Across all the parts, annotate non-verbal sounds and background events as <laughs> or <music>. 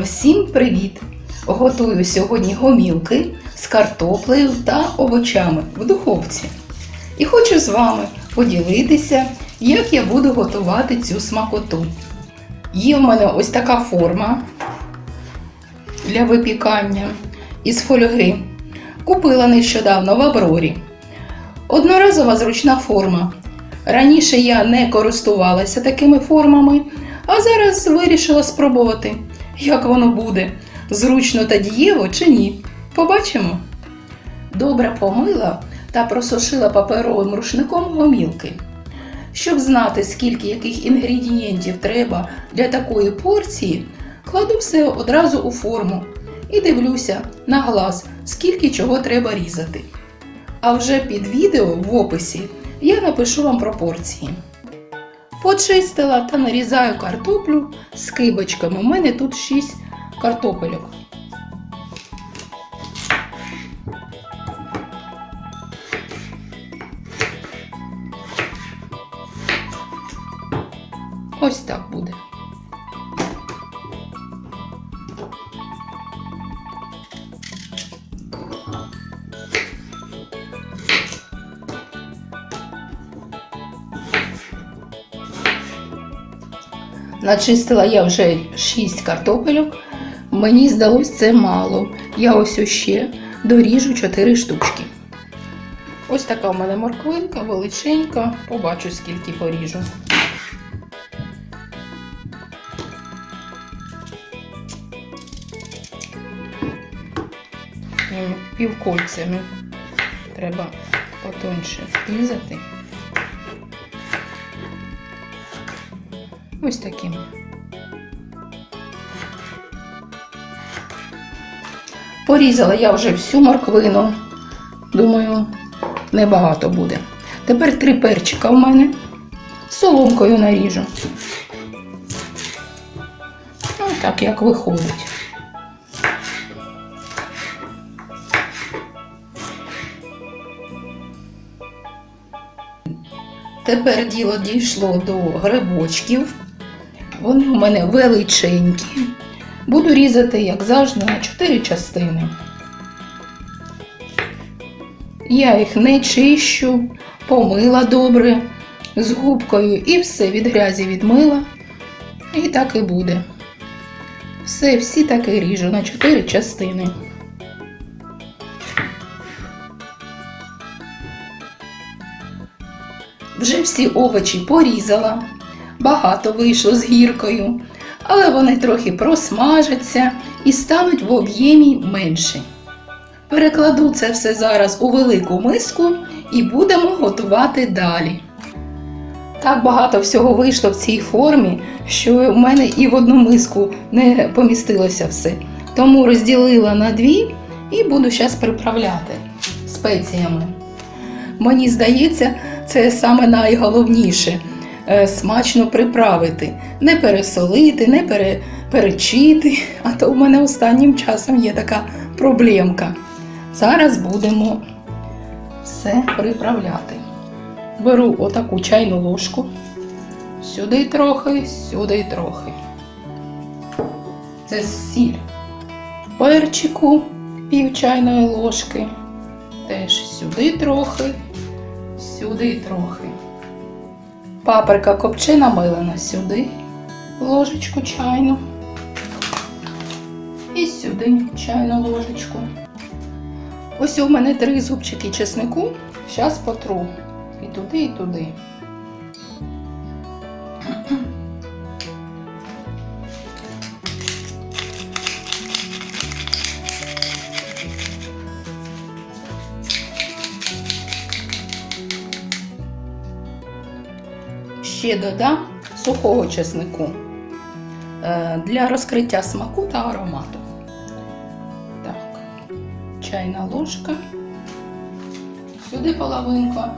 Всім привіт! Готую сьогодні гомілки з картоплею та овочами в духовці. І хочу з вами поділитися, як я буду готувати цю смакоту. Є в мене ось така форма для випікання із фольги. Купила нещодавно в Аврорі. Одноразова зручна форма. Раніше я не користувалася такими формами, а зараз вирішила спробувати, як воно буде, зручно та дієво чи ні. Побачимо. Добре помила та просушила паперовим рушником гомілки. Щоб знати, скільки яких інгредієнтів треба для такої порції, кладу все одразу у форму і дивлюся на глаз, скільки чого треба різати. А вже під відео в описі я напишу вам пропорції. Почистила та нарізаю картоплю з кибочками. У мене тут 6 картопельок. Ось так буде. Начистила я вже 6 картопельок. Мені здалось це мало. Я ось ще доріжу 4 штучки. Ось така в мене морквинка, величенька. Побачу, скільки поріжу. Півкольцями треба потоньше різати. Ось таким. Порізала я вже всю морквину. Думаю, небагато буде. Тепер три перчика в мене. Соломкою наріжу. Ось так як виходить. Тепер діло дійшло до грибочків. Вони у мене величенькі. Буду різати, як завжди, на 4 частини. Я їх не чищу, помила добре з губкою і все від грязі відмила. І так і буде. Все, всі так і ріжу на 4 частини. Вже всі овочі порізала, багато вийшло з гіркою, але вони трохи просмажаться і стануть в об'ємі менші. Перекладу це все зараз у велику миску і будемо готувати далі. Так багато всього вийшло в цій формі, що в мене і в одну миску не помістилося все. Тому розділила на дві і буду зараз приправляти спеціями. Мені здається, це саме найголовніше смачно приправити, не пересолити, не пере, перечити. А то в мене останнім часом є така проблемка. Зараз будемо все приправляти. Беру отаку чайну ложку, сюди трохи, сюди трохи. Це сіль. Перчику пів чайної ложки. Теж сюди трохи, сюди трохи. Паприка копчена милена сюди, ложечку чайну. І сюди чайну ложечку. Ось у мене три зубчики чеснику. Зараз потру. І туди, і туди. Ще додам сухого чеснику е, для розкриття смаку та аромату. Так, чайна ложка, сюди половинка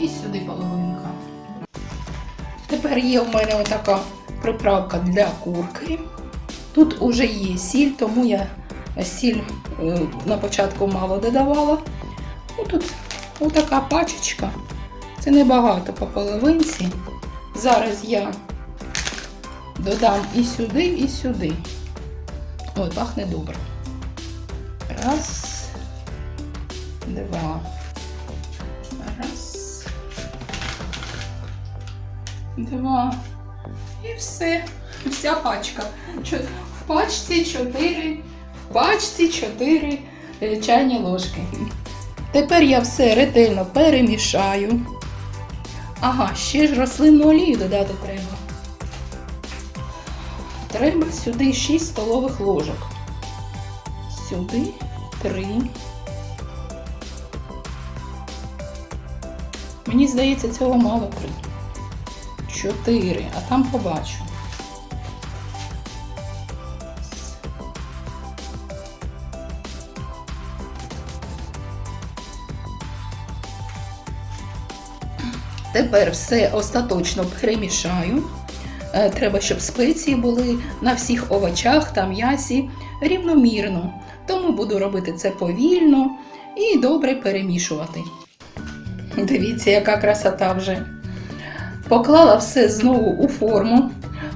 і сюди половинка. Тепер є у мене отака приправка для курки. Тут уже є сіль, тому я сіль е, на початку мало додавала. Ну, тут отака пачечка. Це небагато по половинці. Зараз я додам і сюди, і сюди. Ой, пахне добре. Раз, два. Раз. Два. І все. Вся пачка. В пачці чотири. В пачці чотири е, чайні ложки. Тепер я все ретельно перемішаю. Ага, ще ж рослинну олію додати треба. Треба сюди 6 столових ложок. Сюди 3. Мені здається, цього мало 3. 4, а там побачу. Тепер все остаточно перемішаю. Е, Треба, щоб спеції були на всіх овочах та м'ясі рівномірно. Тому буду робити це повільно і добре перемішувати. Дивіться, яка красота вже. Поклала все знову у форму,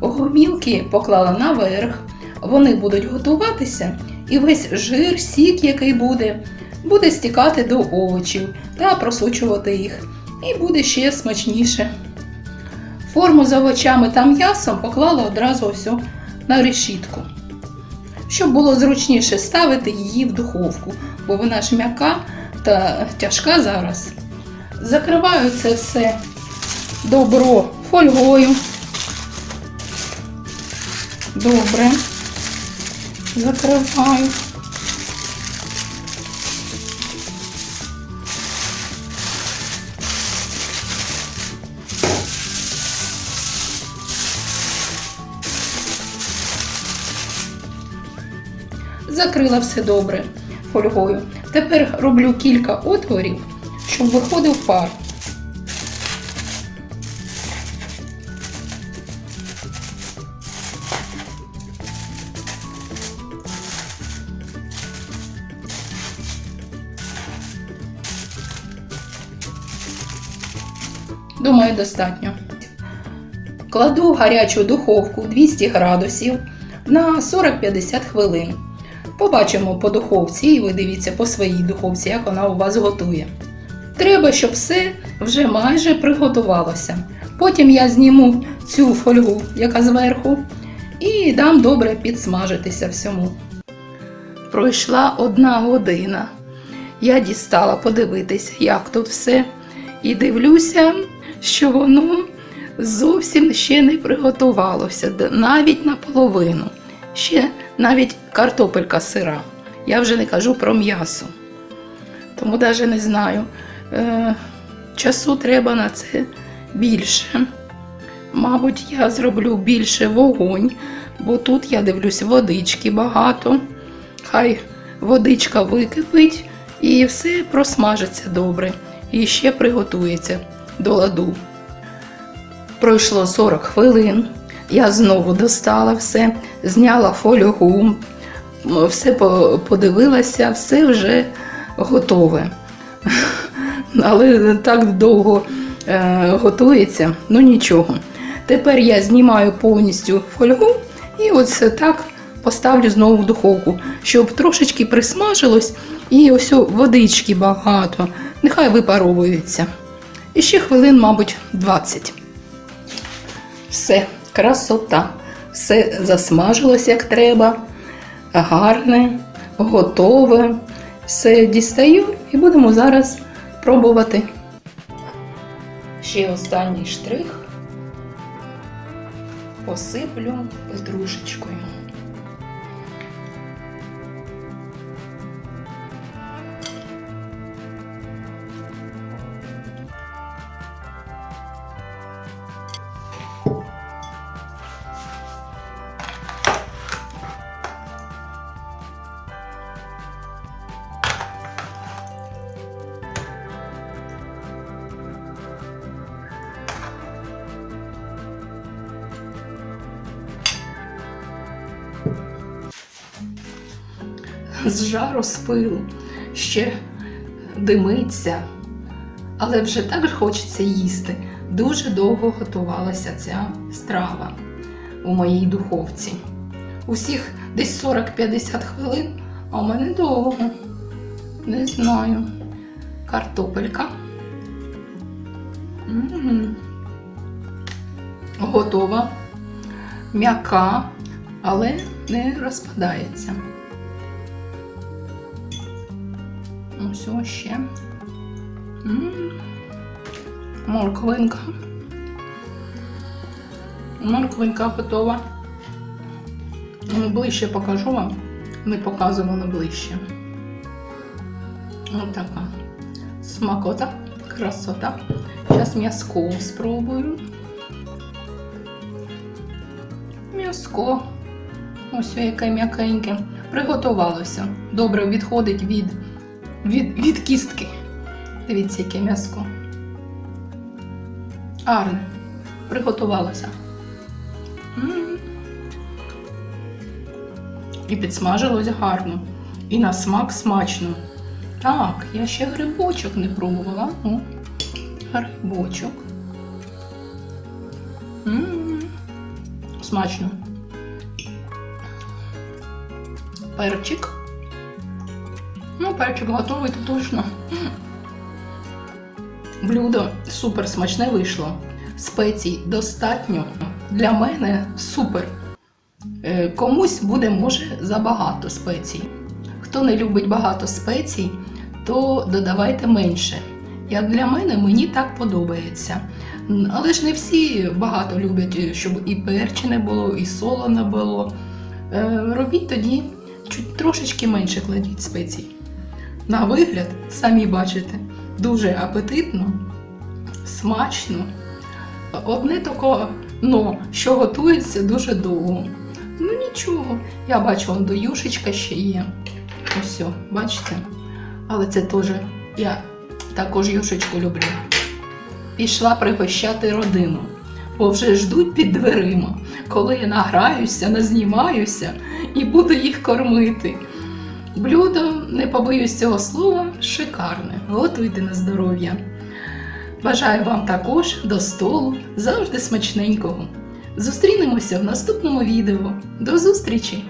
гомілки поклала наверх. Вони будуть готуватися, і весь жир, сік, який буде, буде стікати до овочів та просучувати їх. І буде ще смачніше. Форму з овочами та м'ясом поклала одразу ось на решітку. Щоб було зручніше ставити її в духовку, бо вона ж м'яка та тяжка зараз. Закриваю це все добро фольгою. Добре. Закриваю. Закрила все добре фольгою. Тепер роблю кілька отворів, щоб виходив пар. Думаю, достатньо. Кладу гарячу духовку 200 градусів на 40-50 хвилин. Побачимо по духовці, і ви дивіться по своїй духовці, як вона у вас готує. Треба, щоб все вже майже приготувалося. Потім я зніму цю фольгу, яка зверху, і дам добре підсмажитися всьому. Пройшла одна година. Я дістала подивитися, як тут все, і дивлюся, що воно зовсім ще не приготувалося, навіть наполовину. Ще навіть картопелька сира. Я вже не кажу про м'ясо. Тому навіть не знаю. Е, часу треба на це більше. Мабуть, я зроблю більше вогонь, бо тут я дивлюсь водички багато. Хай водичка википить і все просмажиться добре. І ще приготується до ладу. Пройшло 40 хвилин. Я знову достала все, зняла фольгу, все подивилася, все вже готове. <laughs> Але так довго е, готується, ну нічого. Тепер я знімаю повністю фольгу і оце так поставлю знову в духовку, щоб трошечки присмажилось і ось водички багато. Нехай випаровується. І ще хвилин, мабуть, 20. Все, красота. Все засмажилось як треба. Гарне, готове. Все дістаю і будемо зараз пробувати. Ще останній штрих. Посиплю петрушечкою. З жару з пилу ще димиться, але вже так хочеться їсти. Дуже довго готувалася ця страва у моїй духовці. усіх десь 40-50 хвилин, а у мене довго. Не знаю. Картопелька. М. Готова. М'яка, але не розпадається. Ось ось ще. М. Морквинка. Морквинка готова. Ну, Ближче покажу вам. Не показувала ближче. Ось така. Смакота, красота. Зараз м'язко спробую. М'язко. Ось яке м'якеньке. Приготувалося. Добре відходить від, від, від кістки. Дивіться, яке м'язко. Гарне. Приготувалося. М. І підсмажилось гарно. І на смак смачно. Так, я ще грибочок не пробувала. О, грибочок. М, Смачно. Перчик. Ну, перчик готовий, то точно. Блюдо супер смачне вийшло. Спецій достатньо. Для мене супер. Е, Комусь буде може забагато спецій. Хто не любить багато спецій, то додавайте менше. Як для мене, мені так подобається. Але ж не всі багато люблять, щоб і перчене було, і солоне було. Е, Робіть тоді чуть трошечки менше кладіть спецій. На вигляд, самі бачите, дуже апетитно, смачно. Одне таке, но, що готується дуже довго. Ну нічого, я бачу, вон до юшечка ще є. Ось, бачите? Але це теж я також юшечку люблю. Пішла пригощати родину, бо вже ждуть під дверима, коли я награюся, назнімаюся і буду їх кормити. Блюдо, не побоюсь цього слова, шикарне. Готуйте на здоров'я. Бажаю вам також до столу завжди смачненького. Зустрінемося в наступному відео. До зустрічі!